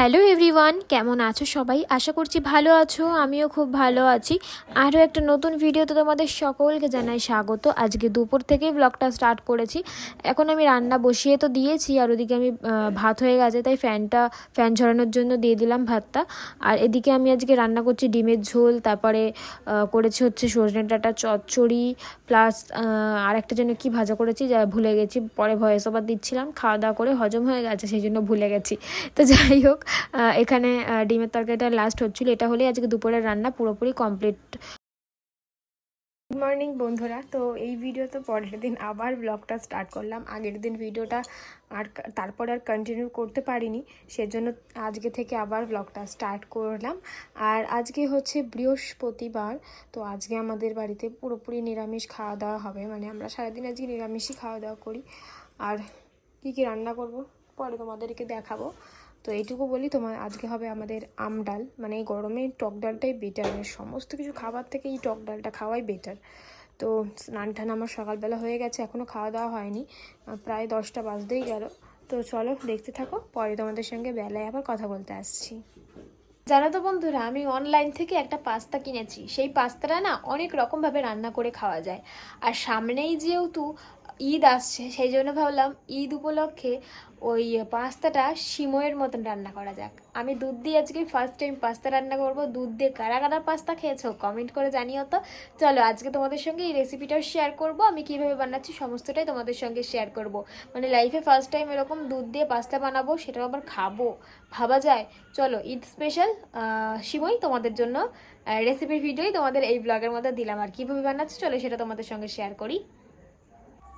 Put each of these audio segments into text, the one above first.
Hello everyone, কেমন আছো সবাই? আশা করছি ভালো আছো, আমিও খুব ভালো আছি। আরও একটা নতুন ভিডিওতে তোমাদের সকলকে জানাই স্বাগত। আজকে দুপুর থেকেই ব্লগটা স্টার্ট করেছি। এখন আমি রান্না বসিয়ে তো দিয়েছি, আর ওদিকে আমি ভাত হয়ে গেছে, তাই ফ্যানটা, ফ্যান ঝরানোর জন্য দিয়ে দিলাম ভাতটা। আর এদিকে আমি আজকে রান্না করছি ডিমের ঝোল, তারপরে করেছি হচ্ছে সজনে ডাঁটা চচ্চড়ি, প্লাস আর একটা জন্য কি ভাজা করেছি, যা ভুলে গেছি, পরে ভয়েস ওভার দিচ্ছিলাম, খাওয়া দাওয়া করে হজম হয়ে গেছে, সেই জন্য ভুলে গেছি। তো যাই হোক এখানে ডিমের তরকারিটা লাস্ট হচ্ছিল। এটা হলেই আজকে দুপুরের রান্না পুরোপুরি কমপ্লিট গুড মর্নিং বন্ধুরা। তো এই ভিডিও তো পরের দিন আবার ব্লগটা স্টার্ট করলাম। আগের দিন ভিডিওটা আর তারপর আর কন্টিনিউ করতে পারিনি। সেজন্য আজকে থেকে আবার ব্লগটা স্টার্ট করলাম। আর আজকে হচ্ছে বৃহস্পতিবার। তো আজকে আমাদের বাড়িতে পুরোপুরি নিরামিষ খাওয়া দাওয়া হবে। মানে আমরা সারাদিন আজকে নিরামিষই খাওয়া দাওয়া করি। আর কী কী রান্না করব? পরে তোমাদেরকে দেখাবো। তো এইটুকু বলি, তোমার আজকে হবে আমাদের আম ডাল। মানে এই গরমে টক ডালটাই বেটার মানে সমস্ত কিছু খাবার থেকে এই টক ডালটা খাওয়াই বেটার তো স্নান টান আমার সকালবেলা হয়ে গেছে এখনও খাওয়া দাওয়া হয়নি। প্রায় দশটা বাজতেই গেল। তো চলো দেখতে থাকো, পরে তোমাদের সঙ্গে বেলায় আবার কথা বলতে আসছি। জানো তো বন্ধুরা, আমি অনলাইন থেকে একটা পাস্তা কিনেছি। সেই পাস্তাটা না অনেক রকমভাবে রান্না করে খাওয়া যায়। আর সামনেই যেহেতু ঈদ আসছে, সেই জন্য ভাবলাম ঈদ উপলক্ষে ওই পাস্তাটা সিময়ের মতন রান্না করা যাক। আমি দুধ দিয়ে আজকে ফার্স্ট টাইম পাস্তা রান্না করব। দুধ দিয়ে কারা কারা পাস্তা খেয়েছো কমেন্ট করে জানিও তো। চলো, আজকে তোমাদের সঙ্গে এই রেসিপিটাও শেয়ার করব। আমি কীভাবে বানাচ্ছি সমস্তটাই তোমাদের সঙ্গে শেয়ার করব। মানে লাইফে ফার্স্ট টাইম এরকম দুধ দিয়ে পাস্তা বানাবো, সেটাও আবার খাব। ভাবা যায়। চলো, ঈদ স্পেশাল সিমই তোমাদের জন্য রেসিপির ভিডিওই তোমাদের এই ব্লগের মধ্যে দিলাম। আর কীভাবে বানাচ্ছি চলো সেটা তোমাদের সঙ্গে শেয়ার করি।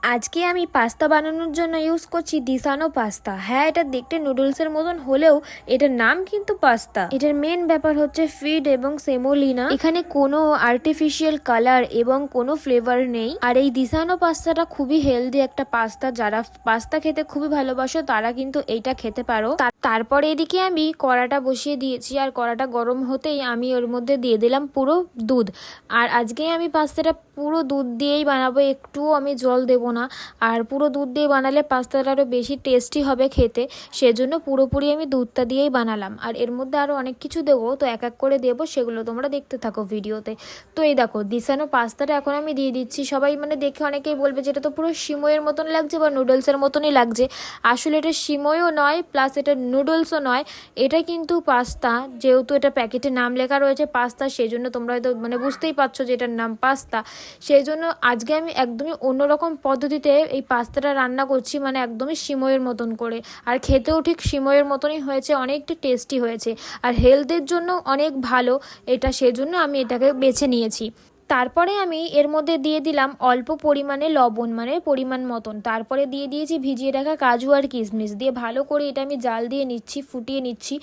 আজকে আমি পাস্তা বানানোর জন্য ইউজ করছি দিসানো পাস্তা। হ্যাঁ এটা দেখতে নুডলসের মতন হলেও এটার নাম কিন্তু পাস্তা। এটার মেন ব্যাপার হচ্ছে ফিড এবং সেমোলিনা এখানে কোনো আর্টিফিশিয়াল কালার এবং কোনো ফ্লেভার নেই। আর এই দিসানো পাস্তাটা খুবই হেলদি একটা পাস্তা। যারা পাস্তা খেতে খুবই ভালোবাসো, তারা কিন্তু এইটা খেতে পারো। তার- তারপরে এদিকে আমি কড়াটা বসিয়ে দিয়েছি। আর কড়াটা গরম হতেই আমি ওর মধ্যে দিয়ে দিলাম পুরো দুধ। আর আজকে আমি পাস্তাটা পুরো দুধ দিয়েই বানাবো, একটুও আমি জল দেবো না। আর পুরো দুধ দিয়ে বানালে পাস্তাটা আরও বেশি টেস্টি হবে খেতে, সেজন্য পুরোপুরি আমি দুধটা দিয়েই বানালাম। আর এর মধ্যে আরও অনেক কিছু দেবো, তো এক এক করে দেবো, সেগুলো তোমরা দেখতে থাকো ভিডিওতে। তো এই দেখো দিশানো পাস্তাটা এখন আমি দিয়ে দিচ্ছি। সবাই মানে দেখে অনেকেই বলবে যেটা তো পুরো সিময়ের মতন লাগছে বা নুডলসের মতনই লাগছে। আসলে এটা সিময়ও নয় প্লাস এটা নুডলসও নয়। এটা কিন্তু পাস্তা, যেহেতু এটা প্যাকেটে নাম লেখা রয়েছে পাস্তা সেই জন্য তোমরা হয়তো মানে বুঝতেই পারছ যে এটার নাম পাস্তা। সেই জন্য আজকে আমি একদমই অন্যরকম পদ্ধতিতে এই পাস্তাটা রান্না করছি মানে একদমই সিময়ের মতন করে। আর খেতেও ঠিক সিময়ের মতনই হয়েছে, অনেকটা টেস্টি হয়েছে। আর হেলথের জন্য অনেক ভালো, এটা সেজন্য আমি এটাকে বেছে নিয়েছি। তারপরে আমি এর মধ্যে দিয়ে দিলাম অল্প পরিমাণে লবণ মানে পরিমাণ মতন। তারপরে দিয়ে দিয়েছি ভিজিয়ে রাখা কাজু আর কিশমিশ। দিয়ে ভালো করে এটা আমি জাল দিয়ে নিচ্ছি, ফুটিয়ে নিচ্ছি,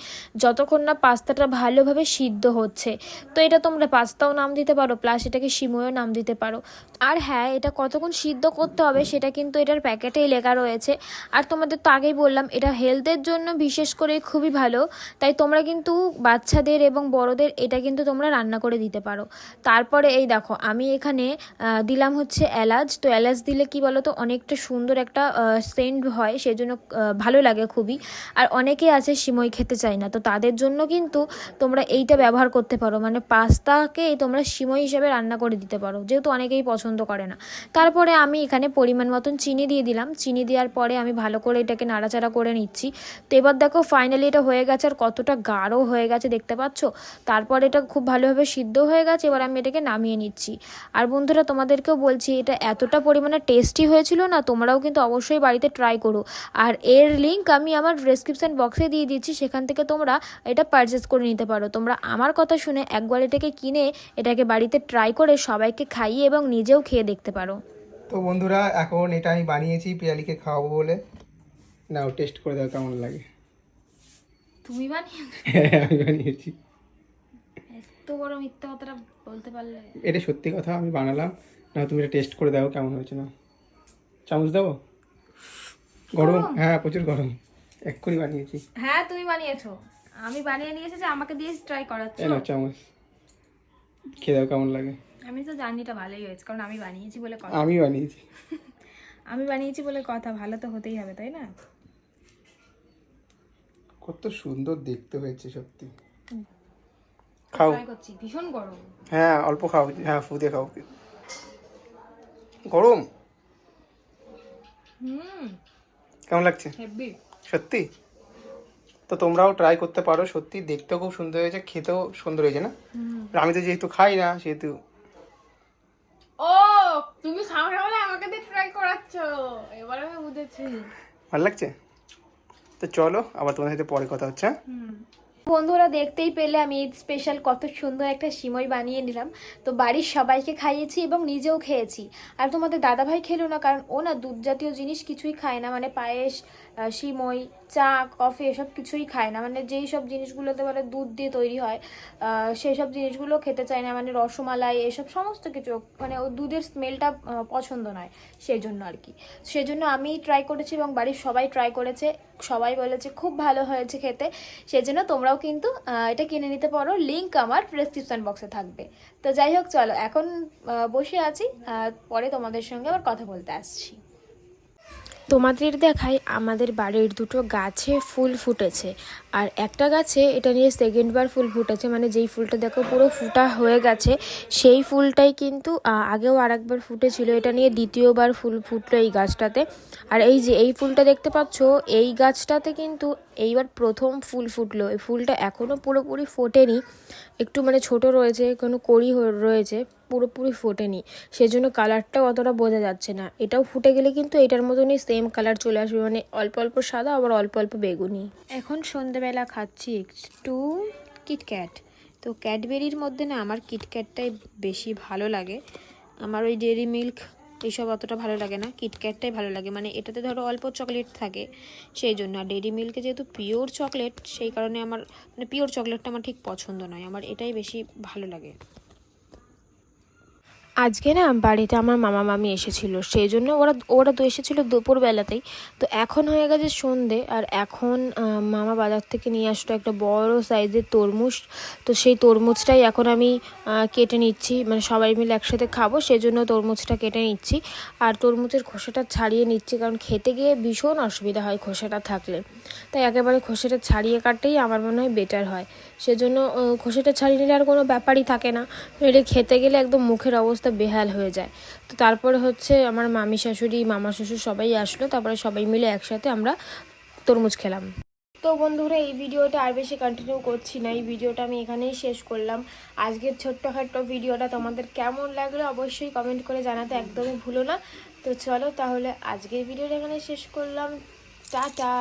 যতক্ষণ না পাস্তাটা ভালোভাবে সিদ্ধ হচ্ছে। তো এটা তোমরা পাস্তাও নাম দিতে পারো প্লাস এটাকে সিময়ও নাম দিতে পারো। আর হ্যাঁ এটা কতক্ষণ সিদ্ধ করতে হবে সেটা কিন্তু এটার প্যাকেটেই লেখা রয়েছে। আর তোমাদের তো আগেই বললাম, এটা হেলথের জন্য বিশেষ করে খুবই ভালো। তাই তোমরা কিন্তু বাচ্চাদের এবং বড়দের এটা কিন্তু তোমরা রান্না করে দিতে পারো। তারপরে এই দেখো আমি এখানে দিলাম হচ্ছে এলাচ। তো এলাচ দিলে কি বলো তো অনেকটা সুন্দর একটা সেন্ট হয়, সেজন্য ভালো লাগে খুবই। আর অনেকে আছে সিমই খেতে চায় না, তো তাদের জন্য কিন্তু তোমরা এইটা ব্যবহার করতে পারো। মানে পাস্তাকে তোমরা সিমই হিসেবে রান্না করে দিতে পারো, যেহেতু অনেকেই পছন্দ করে না। তারপরে আমি এখানে পরিমাণ মতন চিনি দিয়ে দিলাম। চিনি দেওয়ার পরে আমি ভালো করে এটাকে নাড়াচাড়া করে নিচ্ছি। তো এবার দেখো ফাইনালি এটা হয়ে গেছে আর কতটা গাঢ় হয়ে গেছে, দেখতে পাচ্ছ? তারপর এটা খুব ভালোভাবে সিদ্ধ হয়ে গেছে, এবার আমি এটাকে নামিয়ে নিচ্ছি। আর বন্ধুরা তোমাদেরকেও বলছি এটা এতটা পরিমাণে টেস্টি হয়েছিল না তোমরাও কিন্তু অবশ্যই বাড়িতে ট্রাই করো। আর এর লিঙ্ক আমি আমার ডেসক্রিপশন বক্সে দিয়ে দিচ্ছি সেখান থেকে তোমরা এটা পারচেস করে নিতে পারো। তোমরা আমার কথা শুনে একবার এটাকে কিনে এটাকে বাড়িতে ট্রাই করে সবাইকে খাইয়ে এবং নিজেও খেয়ে দেখতে পারো। তো বন্ধুরা এখন এটা আমি বানিয়েছি পিয়ালিকে খাওয়াবো বলে। নাও টেস্ট করে দাও কেমন লাগে। তুমি বানিয়ে হ্যাঁ আমি বানিয়েছি। এত বড় মিথ্যা কথাটা বলতে পারলে? এটা সত্যি কথা আমি বানালাম। না তুমি এটা টেস্ট করে দাও কেমন হয়েছে না। চামচ দেবো? গরম? হ্যাঁ প্রচুর গরম। এক্ষুনি বানিয়েছি। হ্যাঁ তুমি বানিয়েছো। আমি বানিয়ে নিয়ে এসেছি আমাকে দিয়ে ট্রাই করাচ্ছ? নাও চামচ। খেয়ে দাও কেমন লাগে। আমি তো জানি এটা ভালোই হয়েছে কারণ আমি বানিয়েছি বলে কথা। আমি বানিয়েছি। আমি বানিয়েছি বলে কথা ভালো তো হতেই হবে তাই না? কত সুন্দর দেখতে হয়েছে সত্যি। খাও। করছি ভীষণ গরম। হ্যাঁ অল্প খাও হ্যাঁ ফু দিয়ে খাও। গরম? হুম। কেমন লাগছে? হেভি সত্যি? তো তোমরাও ট্রাই করতে পারো সত্যি দেখতেও খুব সুন্দর হয়েছে খেতেও সুন্দর হয়েছে না? আমি তো যেহেতু খাই না সেহেতু ও তুমি খাওয়া বলে আমাকে দিয়ে ট্রাই করাচ্ছ। এবার আমি বুঝেছি। ভালো লাগছে? তো চলো আবার তোমাদের সাথে পরে কথা হচ্ছে হ্যাঁ? বন্ধুরা দেখতেই পেলে আমি ঈদ স্পেশাল কত সুন্দর একটা সিমই বানিয়ে নিলাম। তো বাড়ির সবাইকে খাইয়েছি এবং নিজেও খেয়েছি। আর তোমাদের দাদাভাই খেলো না, কারণ ও না দুধ জাতীয় জিনিস কিছুই খায় না মানে পায়েস সিমই চা, কফি এসব কিছুই খায় না। মানে যেই সব জিনিসগুলোতে মানে দুধ দিয়ে তৈরি হয় সেই সব জিনিসগুলো খেতে চায় না। মানে রসমালাই এসব সমস্ত কিছু মানে ও দুধের স্মেলটা পছন্দ নয় সেই জন্য আর কি। সেই জন্য আমি ট্রাই করেছি এবং বাড়ির সবাই ট্রাই করেছে। সবাই বলেছে খুব ভালো হয়েছে খেতে। সেই জন্য তোমরাও কিন্তু এটা কিনে নিতে পারো। লিঙ্ক আমার প্রেসক্রিপশন বক্সে থাকবে। তো যাই হোক, চলো, এখন বসে আছি। পরে তোমাদের সঙ্গে আবার কথা বলতে আসছি। তোমাদের দেখাই আমাদের বাড়ির দুটো গাছে ফুল ফুটেছে। আর একটা গাছে এটা নিয়ে সেকেন্ডবার ফুল ফুটেছে মানে যেই ফুলটা দেখো পুরো ফুটা হয়ে গেছে, সেই ফুলটাই কিন্তু আগেও আগেও আরেকবার ফুটেছিল, এটা নিয়ে দ্বিতীয়বার ফুল ফুটলো এই গাছটাতে। আর এই যে এই ফুলটা দেখতে পাচ্ছ, এই গাছটাতে কিন্তু এইবার প্রথম ফুল ফুটলো। এই ফুলটা এখনও পুরোপুরি ফোটেনি। একটু মানে ছোট রয়েছে, কোনো কড়ি রয়েছে, পুরোপুরি ফোটেনি। সেজন্য কালারটাও অতটা বোঝা যাচ্ছে না। এটাও ফুটে গেলে কিন্তু এটার মতনই সেম কালার চলে আসবে। মানে অল্প অল্প সাদা, আবার অল্প অল্প বেগুনি। এখন সন্ধেবেলা খাচ্ছি একটু কিটক্যাট তো ক্যাডবেরির মধ্যে না আমার কিটক্যাটটাই বেশি ভালো লাগে। আমার ওই ডেরি মিল্ক এইসব অতটা ভালো লাগে না কিটক্যাটটাই ভালো লাগে। মানে এটাতে ধরো অল্প চকলেট থাকে, সেই জন্য। আর ডেরি মিল্কে যেহেতু পিওর চকলেট সেই কারণে আমার মানে পিওর চকলেটটা আমার ঠিক পছন্দ নয়। আমার এটাই বেশি ভালো লাগে। আজকে না বাড়িতে আমার মামা মামি এসেছিল সেই জন্য ওরা ওরা তো এসেছিল দুপুরবেলাতেই। তো এখন হয়ে গেছে সন্ধে আর এখন মামা বাজার থেকে নিয়ে আসলো একটা বড় সাইজের তরমুজ। তো সেই তরমুজটাই এখন আমি কেটে নিচ্ছি মানে সবাই মিলে একসাথে খাব সেই জন্য তরমুজটা কেটে নিচ্ছি। আর তরমুজের খোসাটা ছাড়িয়ে নিচ্ছি, কারণ খেতে গিয়ে ভীষণ অসুবিধা হয় খোসাটা থাকলে। তাই একেবারে খোসাটা ছাড়িয়ে কাটতেই আমার মনে হয় বেটার হয়। সেজন্য খোসাটা ছাড়িয়ে নিলে আর কোনো ব্যাপারই থাকে না। নইলে খেতে গেলে একদম মুখের অবস্থা বেহাল হয়ে যায়। তো তারপরে হচ্ছে আমার মামি শাশুড়ি, মামা শ্বশুর সবাই আসলো, তারপরে সবাই মিলে একসাথে আমরা তরমুজ খেলাম। তো বন্ধুরা, এই ভিডিওটা আর বেশি কন্টিনিউ করছি না। এই ভিডিওটা আমি এখানেই শেষ করলাম। আজকের ছোট্টখাট্ট ভিডিওটা তোমাদের কেমন লাগল অবশ্যই কমেন্ট করে জানাতে একদমই ভুলো না। তো চলো তাহলে আজকের ভিডিওটা এখানে শেষ করলাম। টাটা!